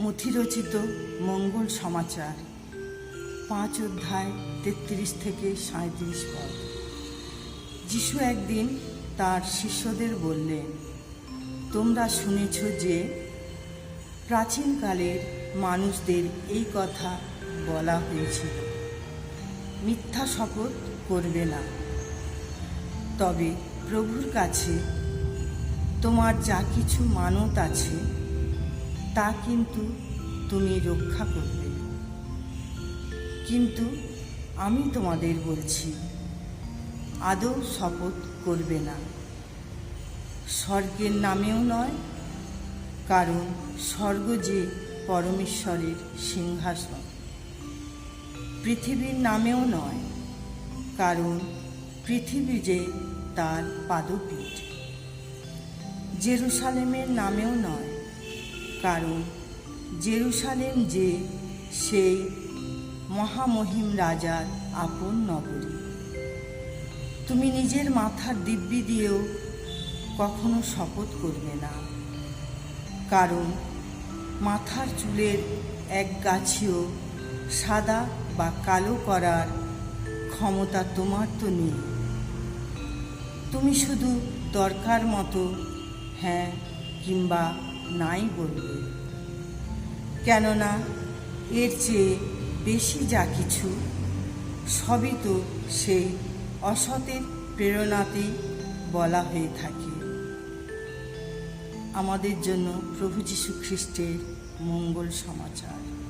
মথিরচিত মঙ্গল সমাচার। পাঁচ অধ্যায় তেত্রিশ থেকে সাঁত্রিশ পদ। যিশু একদিন তার শিষ্যদের বললেন, তোমরা শুনেছ যে প্রাচীনকালের মানুষদের এই কথা বলা হয়েছিল। মিথ্যা শপথ করবে না। তবে প্রভুর কাছে তোমার যা কিছু মানত আছে তা কিন্তু তুমি রক্ষা করবে। কিন্তু আমি তোমাদের বলছি, আদৌ শপথ করবে না। স্বর্গের নামেও নয়, কারণ স্বর্গ যে পরমেশ্বরের সিংহাসন। পৃথিবীর নামেও নয়, কারণ পৃথিবী যে তার পাদপীঠ। জেরুসালেমের নামেও নয় কারণ জেরুসালেম যে সেই মহামহিম রাজার আপন নগরী। তুমি নিজের মাথার দিব্যি দিয়েও কখনো শপথ করবে না। কারণ মাথার চুলের এক গাছিও সাদা বা কালো করার ক্ষমতা তোমার তো নেই। তুমি শুধু দরকার মতো হ্যাঁ কিংবা নাই বলবে কেননা এর চেয়ে বেশি যা কিছু, সবই তো সেই অসতের প্রেরণাতেই বলা হয়ে থাকে। আমাদের জন্য প্রভু যীশু খ্রিস্টের মঙ্গল সমাচার।